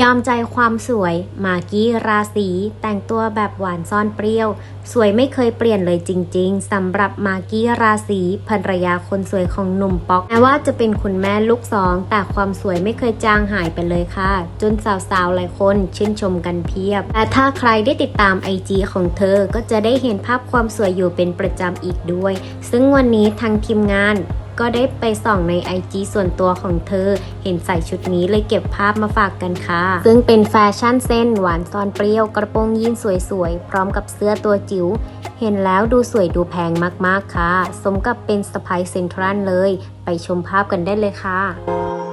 ยอมใจความสวย มากกี้ราศีแต่งตัวแบบหวานซ่อนเปรี้ยว สวยไม่เคยเปลี่ยนเลยจริง ๆสำหรับมากกี้ราศีภรรยาคนสวยของหนุ่มป๊อกแม้ว่าจะเป็นคุณแม่ลูกสอง แต่ความสวยไม่เคยจางหายไปเลยค่ะ จนสาวๆหลายคนชื่นชมกันเพียบ แต่ถ้าใครได้ติดตามไอจีของเธอก็จะได้เห็นภาพความสวยอยู่เป็นประจำอีกด้วย ซึ่งวันนี้ทางทีมงาน ก็ได้ไปส่องใน IG ส่วนตัวของเธอ เห็นใส่ชุดนี้เลยเก็บภาพมาฝากกันค่ะ ซึ่งเป็นแฟชั่นเส้นหวานซอนเปรี้ยวกระโปรงยีนสวยๆ พร้อมกับเสื้อตัวจิ๋วเห็นแล้วดูสวยดูแพงมากๆค่ะ สมกับเป็นสไปเซ็นทรัลเลย ไปชมภาพกันได้เลยค่ะ